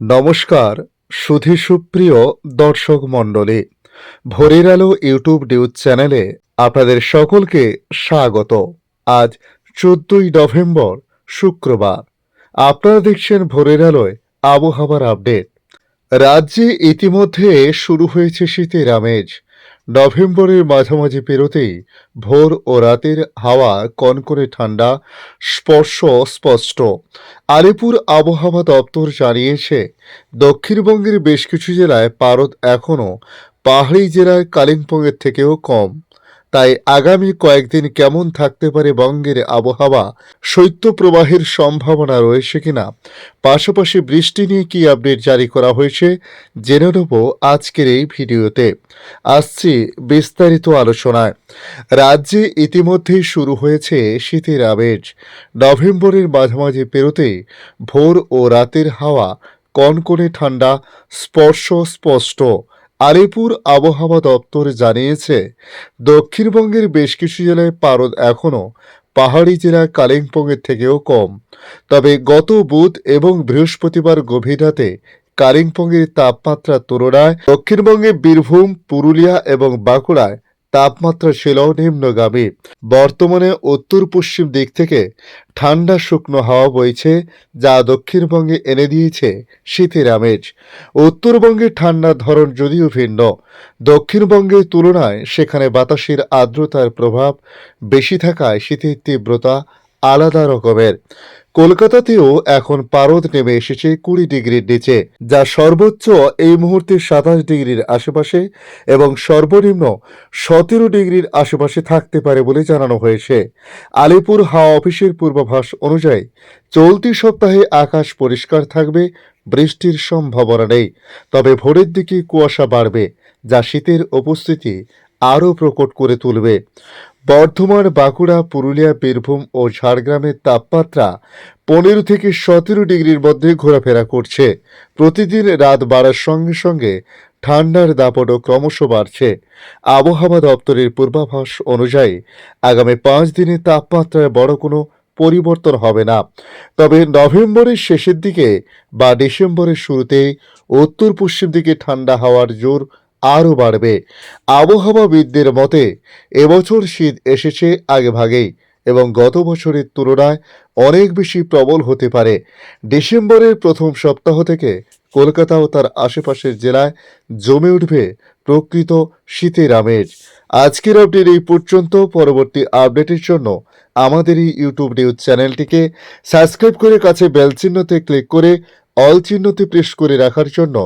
নমস্কার, সুধী সুপ্রিয় দর্শক মণ্ডলী। ভোরের আলো ইউটিউব নিউজ চ্যানেলে আপনাদের সকলকে স্বাগত। আজ চোদ্দই নভেম্বর, শুক্রবার। আপনারা দেখছেন ভোরের আলোয় আবহাওয়ার আপডেট। রাজ্যে ইতিমধ্যে শুরু হয়েছে শীতের আমেজ। নভেম্বরের মাঝামাঝি পেরোতেই ভোর ও রাতের হাওয়া কনকনে ঠান্ডা, স্পর্শ স্পষ্ট আলিপুর আবহাওয়া দপ্তর জানিয়েছে, দক্ষিণবঙ্গের বেশ কিছু জেলায় পারদ এখনও পাহাড়ি জেলার কালিম্পংয়ের থেকেও কম। তাই আগামী কয়েকদিন কেমন থাকতে পারে বঙ্গের আবহাওয়া, শৈত্যপ্রবাহের সম্ভাবনা রয়েছে কিনা? পাশাপাশি বৃষ্টি নিয়ে কি আপডেট জারি করা হয়েছে? জেনে নেব আজকের এই ভিডিওতে। আসছি বিস্তারিত আলোচনায়। রাজ্যে ইতিমধ্যেই শুরু হয়েছে শীতের আবেজ নভেম্বরের মাঝামাঝি পেরোতে ভোর ও রাতের হাওয়া, কনকনে ঠান্ডা, স্পর্শ স্পষ্ট। আলিপুর আবহাওয়া দপ্তর জানিয়েছে, দক্ষিণবঙ্গের বেশ কিছু জেলায় পারদ এখনও পাহাড়ি জেলা কালিম্পংয়ের থেকেও কম। তবে গত বুধ এবং বৃহস্পতিবার গভীর রাতে কালিম্পংয়ের তাপমাত্রা তুলনায় দক্ষিণবঙ্গে বীরভূম, পুরুলিয়া এবং বাঁকুড়ায় তাপমাত্রা ছিল নিম্নগামী। বর্তমানে উত্তর পশ্চিম দিক থেকে ঠান্ডা শুকনো হাওয়া বইছে, যা দক্ষিণবঙ্গে এনে দিয়েছে শীতের আমেজ। উত্তরবঙ্গে ঠান্ডার ধরন যদিও ভিন্ন, দক্ষিণবঙ্গের তুলনায় সেখানে বাতাসের আর্দ্রতার প্রভাব বেশি থাকায় শীতের তীব্রতা আলাদা রকমের। কলকাতাতেও এখন পারদ নেমে এসেছে কুড়ি ডিগ্রির নিচে, যা সর্বোচ্চ এই মুহূর্তে সাতাশ ডিগ্রির আশেপাশে এবং সর্বনিম্ন সতেরো ডিগ্রির আশেপাশে থাকতে পারে বলে জানানো হয়েছে। আলিপুর হাওয়া অফিসের পূর্বাভাস অনুযায়ী, চলতি সপ্তাহে আকাশ পরিষ্কার থাকবে, বৃষ্টির সম্ভাবনা নেই, তবে ভোরের দিকে কুয়াশা বাড়বে, যা শীতের উপস্থিতি আরও প্রকট করে তুলবে। বর্ধমান, বাঁকুড়া, পুরুলিয়া, বীরভূম ও ঝাড়গ্রামের তাপমাত্রা পনেরো থেকে সতেরো ডিগ্রির মধ্যে ঘোরাফেরা করছে। প্রতিদিন রাত বাড়ার সঙ্গে সঙ্গে ঠান্ডার দাপটও ক্রমশ বাড়ছে। আবহাওয়া দপ্তরের পূর্বাভাস অনুযায়ী আগামী পাঁচ দিনে তাপমাত্রায় বড় কোনো পরিবর্তন হবে না। তবে নভেম্বরের শেষের দিকে বা ডিসেম্বরের শুরুতে উত্তর পশ্চিম দিকে ঠান্ডা হাওয়ার জোর আরও বাড়বে। আবহাওয়াবিদদের মতে, এবছর শীত এসেছে আগেভাগেই এবং গত বছরের তুলনায় অনেক বেশি প্রবল হতে পারে। ডিসেম্বরের প্রথম সপ্তাহ থেকে কলকাতা ও তার আশেপাশের জেলায় জমে উঠবে প্রকৃত শীতের আমেজ। আজকের আপডেট এই পর্যন্ত। পরবর্তী আপডেটের জন্য আমাদের এই ইউটিউব নিউজ চ্যানেলটিকে সাবস্ক্রাইব করে কাছে বেল চিহ্নতে ক্লিক করে অল চিহ্নতে প্রেস করে রাখার জন্য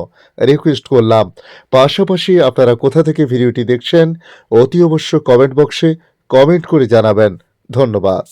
রিকোয়েস্ট করলাম। পাশাপাশি আপনারা কোথা থেকে ভিডিওটি দেখছেন, অতি অবশ্য কমেন্ট বক্সে কমেন্ট করে জানাবেন। ধন্যবাদ।